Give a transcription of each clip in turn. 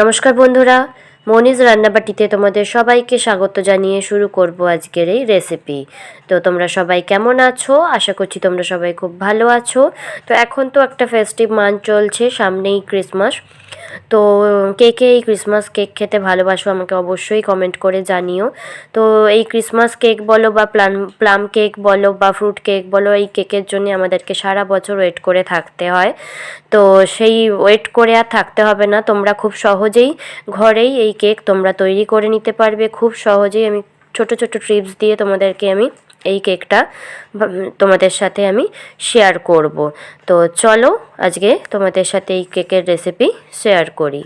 নমস্কার বন্ধুরা, মনিজ রান্নাবাটিতে তোমাদের সবাইকে স্বাগত জানিয়ে শুরু করব আজকের এই রেসিপি তো তোমরা সবাই কেমন আছো? আশা করছি তোমরা সবাই খুব ভালো আছো। তো এখন তো একটা ফেস্টিভ মান চলছে, সামনেই ক্রিসমাস তো কে কে এই ক্রিসমাস কেক খেতে ভালোবাসো আমাকে অবশ্যই কমেন্ট করে জানিও। তো এই ক্রিসমাস কেক বলো বা প্লাম প্লাম কেক বলো বা ফ্রুট কেক বলো, এই কেকের জন্য আমাদেরকে সারা বছর ওয়েট করে থাকতে হয়। তো সেই ওয়েট করে আর থাকতে হবে না, তোমরা খুব সহজেই ঘরেই এই কেক তোমরা তৈরি করে নিতে পারবে। খুব সহজেই আমি ছোট ছোট ট্রিপস দিয়ে তোমাদেরকে আমি এই কেকটা তোমাদের সাথে আমি শেয়ার করব। তো চলো আজকে তোমাদের সাথে এই কেকের রেসিপি শেয়ার করি।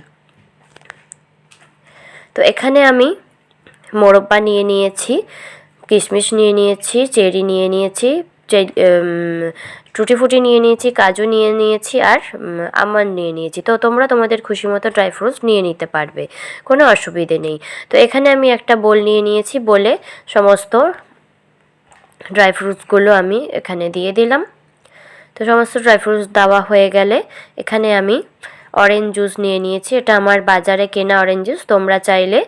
তো এখানে আমি মোরব্বা নিয়ে নিয়েছি, কিশমিশ নিয়ে নিয়েছি, চেরি নিয়ে নিয়েছি টুটি ফুটি নিয়ে নিয়েছি, কাজু নিয়ে নিয়েছি আর আমন্ড নিয়ে নিয়েছি। তো তোমরা তোমাদের খুশি মতো ড্রাই ফ্রুটস নিয়ে নিতে পারবে, কোনো অসুবিধে নেই। তো এখানে আমি একটা বোল নিয়ে নিয়েছি, বলে সমস্ত ড্রাই ফ্রুটসগুলো আমি এখানে দিয়ে দিলাম। তো সমস্ত ড্রাই ফ্রুটস দেওয়া হয়ে গেলে এখানে আমি অরেঞ্জ জুস নিয়ে নিয়েছি। এটা আমার বাজারে কেনা অরেঞ্জ জুস তোমরা চাইলে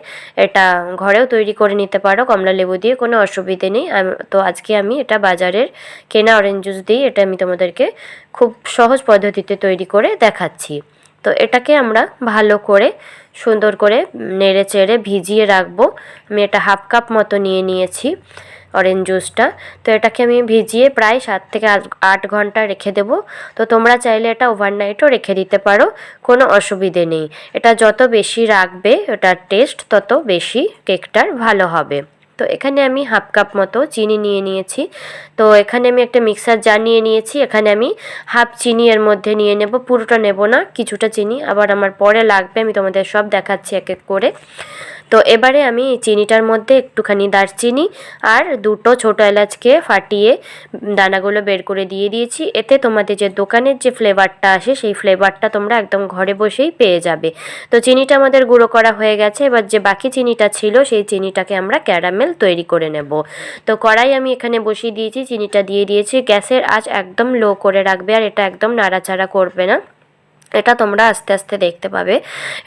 এটা ঘরেও তৈরি করে নিতে পারো। কমলা লেবু দিয়ে কোনো অসুবিধে নেই। তো আজকে আমি এটা বাজারের কেনা অরেঞ্জ জুস দিই এটা আমি তোমাদেরকে খুব সহজ পদ্ধতিতে তৈরি করে দেখাচ্ছি। তো এটাকে আমরা ভালো করে সুন্দর করে নেড়ে চেড়ে ভিজিয়ে রাখব। আমি এটা হাফ কাপ মতো নিয়ে নিয়েছি। অরেঞ্জ জুসটা তো এটাকে আমি ভিজিয়ে প্রায় সাত থেকে আট ঘণ্টা রেখে দেবো। তো তোমরা চাইলে এটা ওভারনাইটও রেখে দিতে পারো, কোনো অসুবিধে নেই। এটা যত বেশি রাখবে ওটার টেস্ট তত বেশি কেকটার ভালো হবে। তো এখানে আমি হাফ কাপ মতো চিনি নিয়ে নিয়েছি। তো এখানে আমি একটা মিক্সার জার নিয়ে নিয়েছি। এখানে আমি হাফ চিনি এর মধ্যে নিয়ে নেব। পুরোটা নেব না, কিছুটা চিনি। আবার আমার পরে লাগবে, আমি তোমাদের সব দেখাচ্ছি এক এক করে। তো এবারে আমি চিনিটার মধ্যে একটুখানি দারচিনি আর দুটো ছোটো এলাচকে ফাটিয়ে দানাগুলো বের করে দিয়ে দিয়েছি। এতে তোমাদের যে দোকানের যে ফ্লেভারটা আসে, সেই ফ্লেভারটা তোমরা একদম ঘরে বসেই পেয়ে যাবে। তো চিনিটা আমাদের গুঁড়ো করা হয়ে গেছে। এবার যে বাকি চিনিটা ছিল, সেই চিনিটাকে আমরা ক্যারামেল তৈরি করে নেব। তো কড়াই আমি এখানে বসিয়ে দিয়েছি। চিনিটা দিয়ে দিয়েছি। গ্যাসের আঁচ একদম লো করে রাখবে আর এটা একদম নাড়াচাড়া করবে না। এটা তোমরা আস্তে আস্তে দেখতে পাবে।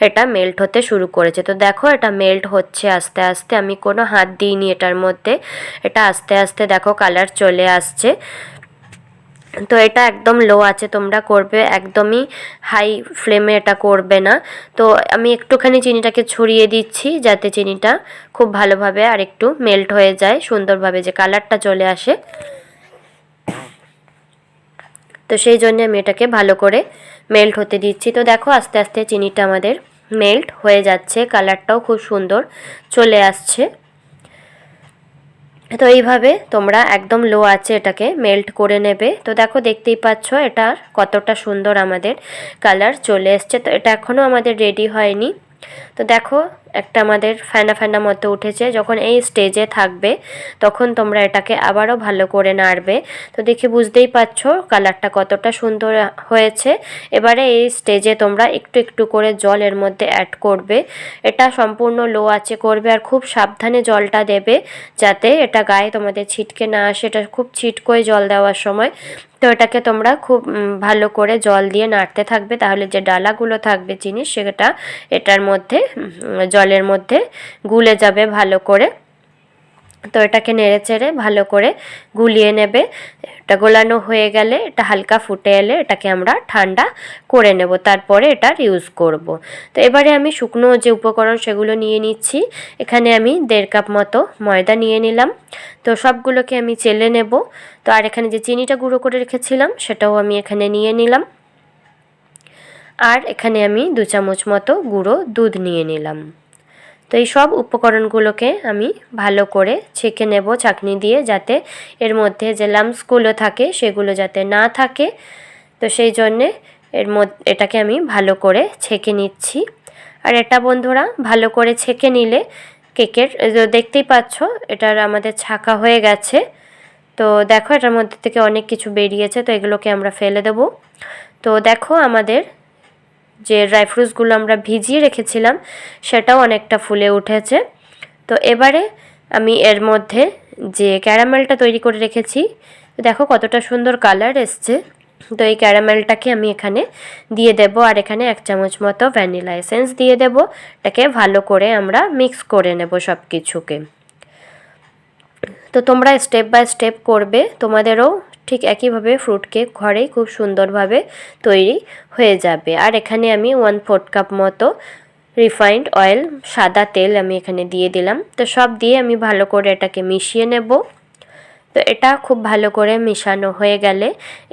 এটা মেল্ট হতে শুরু করেছে। তো দেখো, এটা মেল্ট হচ্ছে আস্তে আস্তে। আমি কোনো হাত দিইনি এটার মধ্যে। এটা আস্তে আস্তে দেখো কালার চলে আসছে। তো এটা একদম লো আছে। তোমরা করবে একদমই হাই ফ্লেমে এটা করবে না। তো আমি একটুখানি চিনিটাকে ছড়িয়ে দিচ্ছি যাতে চিনিটা খুব ভালোভাবে আর একটু মেল্ট হয়ে যায় সুন্দরভাবে যে কালারটা চলে আসে। তো সেই জন্য আমি এটাকে ভালো করে মেল্ট হতে দিচ্ছি। তো দেখো আস্তে আস্তে চিনিটা আমাদের মেল্ট হয়ে যাচ্ছে কালারটাও খুব সুন্দর চলে আসছে। তো এইভাবে তোমরা একদম লো আছে এটাকে মেল্ট করে নেবে। তো দেখো দেখতেই পাচ্ছ এটার কতটা সুন্দর আমাদের কালার চলে এসছে। তো এটা এখনও আমাদের রেডি হয়নি। তো দেখো, একটা আমাদের ফ্যানা ফ্যানা মতো উঠেছে। যখন এই স্টেজে থাকবে, তখন তোমরা এটাকে আবারও ভালো করে নাড়বে। তো দেখে বুঝতেই পারছ কালারটা কতটা সুন্দর হয়েছে। এবারে এই স্টেজে তোমরা একটু একটু করে জল এর মধ্যে অ্যাড করবে। এটা সম্পূর্ণ লো আছে করবে আর খুব সাবধানে জলটা দেবে যাতে এটা গায়ে তোমাদের ছিটকে না আসে। এটা খুব ছিটকোয় জল দেওয়ার সময়। তো এটাকে তোমরা খুব ভালো করে জল দিয়ে নাড়তে থাকবে। তাহলে যে ডালাগুলো থাকবে জিনিস, সেটা এটার মধ্যে জলের মধ্যে গুলে যাবে ভালো করে। তো এটাকে নেড়ে চেড়ে ভালো করে গুলিয়ে নেবে। এটা গোলানো হয়ে গেলে, এটা হালকা ফুটে এলে এটাকে আমরা ঠান্ডা করে নেব। তারপরে এটার ইউজ করব। তো এবারে আমি শুকনো যে উপকরণ সেগুলো নিয়ে নিচ্ছি, এখানে আমি দেড় কাপ মতো ময়দা নিয়ে নিলাম। তো সবগুলোকে আমি চেলে নেব। তো আর এখানে যে চিনিটা গুঁড়ো করে রেখেছিলাম, সেটাও আমি এখানে নিয়ে নিলাম। আর এখানে আমি দু চামচ মতো গুঁড়ো দুধ নিয়ে নিলাম। তো এই সব উপকরণগুলোকে আমি ভালো করে ছেঁকে নেব চাকনি দিয়ে যাতে এর মধ্যে যে লামসগুলো থাকে সেগুলো যাতে না থাকে। তো সেই জন্যে এর মধ্যে এটাকে আমি ভালো করে ছেঁকে নিচ্ছি। আর এটা বন্ধুরা, ভালো করে ছেঁকে নিলে কেকের দেখতেই পাচ্ছ, এটার আমাদের ছাকা হয়ে গেছে। তো দেখো এটার মধ্যে থেকে অনেক কিছু বেরিয়েছে, তো এগুলোকে আমরা ফেলে দেব। তো দেখো আমাদের যে ড্রাই ফ্রুটসগুলো আমরা ভিজিয়ে রেখেছিলাম, সেটাও অনেকটা ফুলে উঠেছে। তো এবারে আমি এর মধ্যে যে ক্যারামেলটা তৈরি করে রেখেছি, দেখো কতটা সুন্দর কালার এসছে। তো এই ক্যারামেলটাকে আমি এখানে দিয়ে দেব আর এখানে এক চামচ মতো ভ্যানিলা এসেন্স দিয়ে দেব। এটাকে ভালো করে আমরা মিক্স করে নেব সব কিছুকে তো তোমরা স্টেপ বাই স্টেপ করবে, তোমাদেরও ঠিক একইভাবে ফ্রুট কেক ঘরেই খুব সুন্দরভাবে তৈরি হয়ে যাবে। আর এখানে আমি ওয়ান ফোর্থ কাপ মতো রিফাইন্ড অয়েল সাদা তেল আমি এখানে দিয়ে দিলাম। তো সব দিয়ে আমি ভালো করে এটাকে মিশিয়ে নেব। তো এটা খুব ভালো করে মিশানো হয়ে গেলে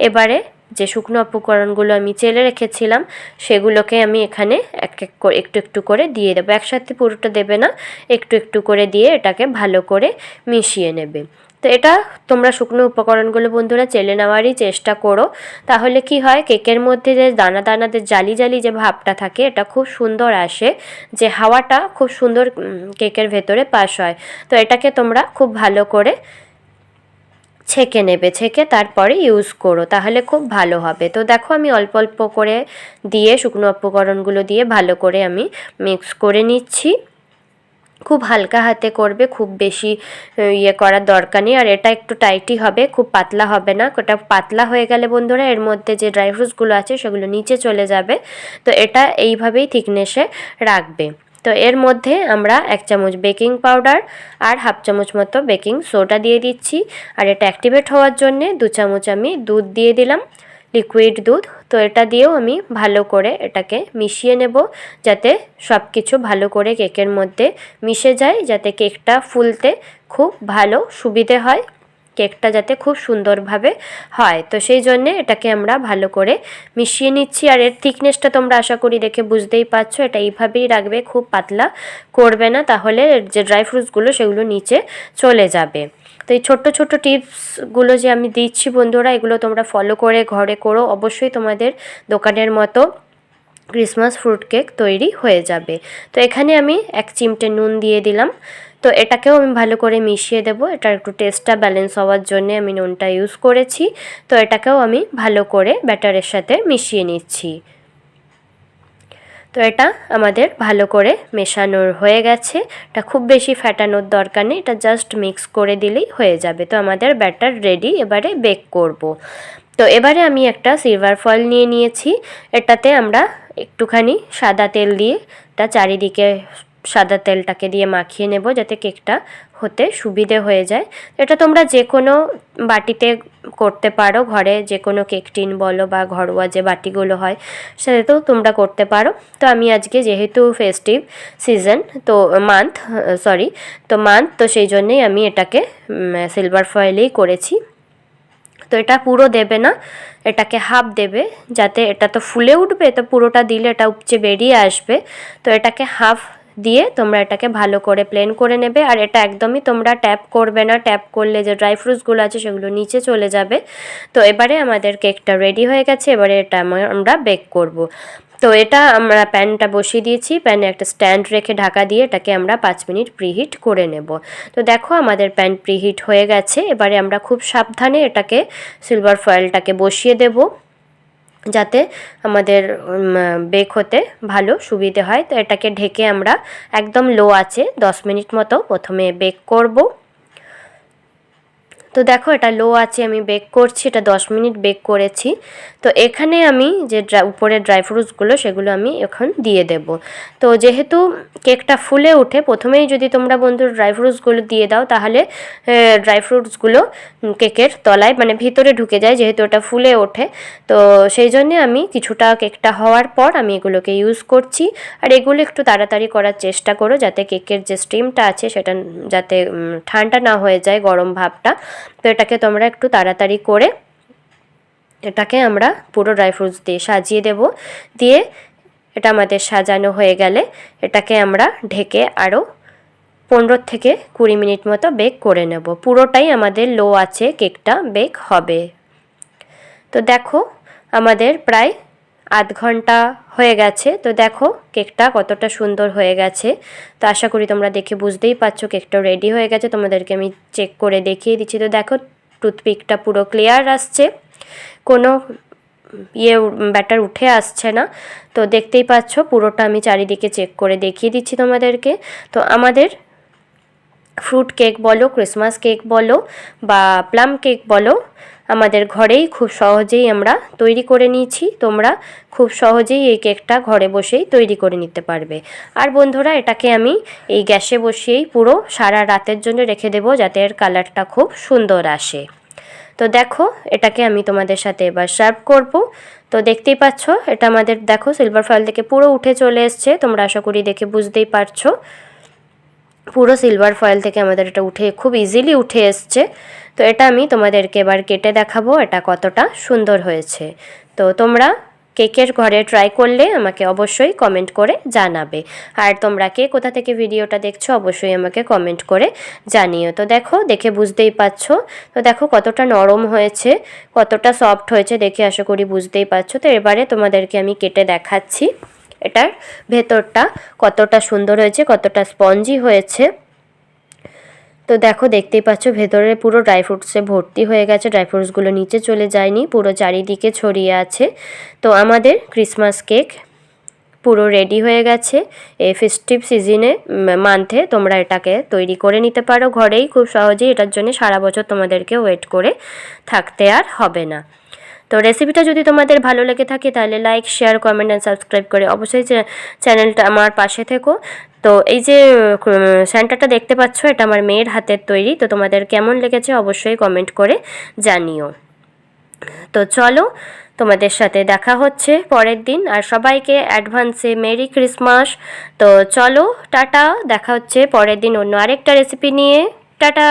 এবারে যে শুকনো উপকরণগুলো আমি চেলে রেখেছিলাম, সেগুলোকে আমি এখানে এক এক করে, একটু একটু করে দিয়ে দেবো। একসাথে পুরোটা দেবে না, একটু একটু করে দিয়ে এটাকে ভালো করে মিশিয়ে নেবে। তো এটা তোমরা শুকনো উপকরণগুলো বন্ধুরা চেলে নেওয়ারই চেষ্টা করো। তাহলে কি হয়, কেকের মধ্যে যে দানা দানাদের জালি জালি যে ভাবটা থাকে, এটা খুব সুন্দর আসে। যে হাওয়াটা খুব সুন্দর কেকের ভেতরে পাস হয়। তো এটাকে তোমরা খুব ভালো করে ছেঁকে নেবে, ছেঁকে তারপরে ইউজ করো, তাহলে খুব ভালো হবে। তো দেখো আমি অল্প অল্প করে দিয়ে শুকনো উপকরণগুলো দিয়ে ভালো করে আমি মিক্স করে নিচ্ছি। খুব হালকা হাতে করবে, খুব বেশি ইয়ে করার দরকার নেই। আর এটা একটু টাইটই হবে, খুব পাতলা হবে না। ওটা পাতলা হয়ে গেলে বন্ধুরা, এর মধ্যে যে ড্রাই ফ্রুটসগুলো আছে, সেগুলো নিচে চলে যাবে। তো এটা এইভাবেই থিকনেসে রাখবে। তো এর মধ্যে আমরা এক চামচ বেকিং পাউডার আর হাফ চামচ মতো বেকিং সোডা দিয়ে দিচ্ছি। আর এটা অ্যাক্টিভেট হওয়ার জন্যে দু চামচ আমি দুধ দিয়ে দিলাম। লিকুইড দুধ, তো এটা দিয়েও আমি ভালো করে এটাকে মিশিয়ে নেব যাতে সব কিছু ভালো করে কেকের মধ্যে মিশে যায়, যাতে কেকটা ফুলতে খুব ভালো সুবিধে হয়। কেকটা যাতে খুব সুন্দরভাবে হয়। তো সেই জন্যে এটাকে আমরা ভালো করে মিশিয়ে নিচ্ছি। আর এর থিকনেসটা তোমরা আশা করি দেখে বুঝতেই পারছ। এটা এইভাবেই রাখবে, খুব পাতলা করবে না। তাহলে যে ড্রাই ফ্রুটসগুলো সেগুলো নিচে চলে যাবে। তো এই ছোট্ট ছোট্ট টিপসগুলো যে আমি দিচ্ছি বন্ধুরা, এগুলো তোমরা ফলো করে ঘরে করো। অবশ্যই তোমাদের দোকানের মতো ক্রিসমাস ফ্রুট কেক তৈরি হয়ে যাবে। তো এখানে আমি এক চিমটে নুন দিয়ে দিলাম। তো এটাকেও আমি ভালো করে মিশিয়ে দেবো। এটার একটু টেস্টটা ব্যালেন্স হওয়ার জন্য আমি নুনটা ইউজ করেছি। তো এটাকেও আমি ভালো করে ব্যাটারের সাথে মিশিয়ে নিচ্ছি। তো এটা আমাদের ভালো করে মেশানোর হয়ে গেছে। এটা খুব বেশি ফ্যাটানোর দরকার নেই। এটা জাস্ট মিক্স করে দিলেই হয়ে যাবে। তো আমাদের ব্যাটার রেডি এবারে বেক করব। তো এবারে আমি একটা সিলভার ফয়েল নিয়ে নিয়েছি। এটাতে আমরা একটুখানি সাদা তেল দিয়ে, এটা চারিদিকে সাদা তেলটাকে দিয়ে মাখিয়ে নেব যাতে কেকটা হতে সুবিধে হয়ে যায়। এটা তোমরা যে কোনো বাটিতে করতে পারো, ঘরে যে কোনো কেক টিন বলো বা ঘরোয়া যে বাটিগুলো হয়, সেটাতেও তোমরা করতে পারো। তো আমি আজকে যেহেতু ফেস্টিভ সিজন তো মান্থ সরি তো মান্থ তো সেই জন্যেই আমি এটাকে সিলভার ফয়েলেই করেছি। তো এটা পুরো দেবে না, এটাকে হাফ দেবে, যাতে এটা তো ফুলে উঠবে, তো পুরোটা দিলে এটা উপচে বেরিয়ে আসবে। তো এটাকে হাফ দিয়ে তোমরা এটাকে ভালো করে প্লেন করে নেবে। আর এটা একদমই তোমরা ট্যাপ করবে না। ট্যাপ করলে যে ড্রাই ফ্রুটসগুলো আছে সেগুলো নিচে চলে যাবে। তো এবারে আমাদের কেকটা রেডি হয়ে গেছে। এবারে এটা আমরা বেক করব। তো এটা আমরা প্যানটা বসিয়ে দিয়েছি। প্যানে একটা স্ট্যান্ড রেখে ঢাকা দিয়ে এটাকে আমরা পাঁচ মিনিট প্রিহিট করে নেব। তো দেখো আমাদের প্যান প্রিহিট হয়ে গেছে। এবারে আমরা খুব সাবধানে এটাকে সিলভার ফয়েলটাকে বসিয়ে দেবো। যাতে আমাদের বেক হতে ভালো, সুবিধে হয়। তো এটাকে ঢেকে আমরা একদম লো আছে দশ মিনিট মতো প্রথমে বেক করব। তো দেখো এটা লো আছে, আমি বেক করছি, এটা দশ মিনিট বেক করেছি। তো এখানে আমি যে উপরে ড্রাই ফ্রুটসগুলো সেগুলো আমি এখন দিয়ে দেব। তো যেহেতু কেকটা ফুলে উঠে প্রথমেই যদি তোমরা বন্ধু ড্রাই ফ্রুটসগুলো দিয়ে দাও, তাহলে ড্রাই ফ্রুটসগুলো কেকের তলায় মানে ভিতরে ঢুকে যায়, যেহেতু ওটা ফুলে ওঠে। তো সেই জন্যে আমি কিছুটা কেকটা হওয়ার পর আমি এগুলোকে ইউজ করছি। আর এগুলো একটু তাড়াতাড়ি করার চেষ্টা করো, যাতে কেকের যে স্টিমটা আছে, সেটা যাতে ঠান্ডা না হয়ে যায় গরম ভাবটা। তো এটাকে তোমরা একটু তাড়াতাড়ি করে এটাকে আমরা পুরো ড্রাই ফ্রুটস দিয়ে সাজিয়ে দেব। দিয়ে এটা আমাদের সাজানো হয়ে গেলে এটাকে আমরা ঢেকে আরও পনেরো থেকে কুড়ি মিনিট মতো বেক করে নেব। পুরোটাই আমাদের লো আছে কেকটা বেক হবে। তো দেখো, আমাদের প্রায় আধ ঘণ্টা হয়ে গেছে। তো দেখো, কেকটা কতটা সুন্দর হয়ে গেছে। তো আশা করি তোমরা দেখে বুঝতেই পারছ কেকটা রেডি হয়ে গেছে। তোমাদেরকে আমি চেক করে দেখিয়ে দিচ্ছি। তো দেখো টুথপিকটা পুরো ক্লিয়ার আসছে। কোনো ইয়ে ব্যাটার উঠে আসছে না। তো দেখতেই পাচ্ছ, পুরোটা আমি চারিদিকে চেক করে দেখিয়ে দিচ্ছি তোমাদেরকে। তো আমাদের ফ্রুট কেক বলো, ক্রিসমাস কেক বলো বা প্লাম কেক বলো, আমাদের ঘরেই খুব সহজেই আমরা তৈরি করে নিয়েছি। তোমরা খুব সহজেই এই কেকটা ঘরে বসেই তৈরি করে নিতে পারবে। আর বন্ধুরা, এটাকে আমি এই গ্যাসে বসিয়েই পুরো সারা রাতের জন্য রেখে দেবো যাতে এর কালারটা খুব সুন্দর আসে। তো দেখো, এটাকে আমি তোমাদের সাথে এবার সার্ভ করব। তো দেখতেই পাচ্ছ, এটা আমাদের, দেখো সিলভার ফয়েল থেকে পুরো উঠে চলে এসছে। তোমরা আশা করি দেখে বুঝতেই পারছ। পুরো সিলভার ফয়েল থেকে আমাদের এটা উঠে, খুব ইজিলি উঠে এসছে। তো এটা আমি তোমাদেরকে এবার কেটে দেখাবো, এটা কতটা সুন্দর হয়েছে। তো তোমরা কেকের ঘরে ট্রাই করলে আমাকে অবশ্যই কমেন্ট করে জানাবে। আর তোমরা কে কোথা থেকে ভিডিওটা দেখছ, অবশ্যই আমাকে কমেন্ট করে জানিও। তো দেখো, দেখে বুঝতেই পারছ। তো দেখো কতটা নরম হয়েছে, কতটা সফট হয়েছে দেখে আশা করি বুঝতেই পারছ। তো এবারে তোমাদেরকে আমি কেটে দেখাচ্ছি। এটার ভেতরটা কতটা সুন্দর হয়েছে, কতটা স্পঞ্জি হয়েছে। তো দেখো, দেখতেই পাচ্ছ, ভেতরে পুরো ড্রাই ফ্রুটসে ভর্তি হয়ে গেছে, ড্রাই ফ্রুটসগুলো নিচে চলে যায়নি, পুরো চারিদিকে ছড়িয়ে আছে। তো আমাদের ক্রিসমাস কেক পুরো রেডি হয়ে গেছে এই ফেস্টিভ সিজনে মান্থে তোমরা এটাকে তৈরি করে নিতে পারো ঘরেই, খুব সহজেই এটার জন্য সারা বছর তোমাদেরকে ওয়েট করে থাকতে আর হবে না। তো রেসিপিটা যদি তোমাদের ভালো লেগে থাকে, তাহলে like share comment and subscribe করে অবশ্যই চ্যানেলটা আমার পাশে থেকো। তো এই যে স্যান্টাটা দেখতে পাচ্ছ, এটা আমার মেয়ের হাতের তৈরি। তো তোমাদের কেমন লেগেছে অবশ্যই কমেন্ট করে জানিও। তো চলো, তোমাদের সাথে দেখা হচ্ছে পরের দিন। আর সবাইকে অ্যাডভান্সে মেরি ক্রিসমাস তো চলো, টাটা, দেখা হচ্ছে পরের দিন অন্য আরেকটা রেসিপি নিয়ে। টাটা!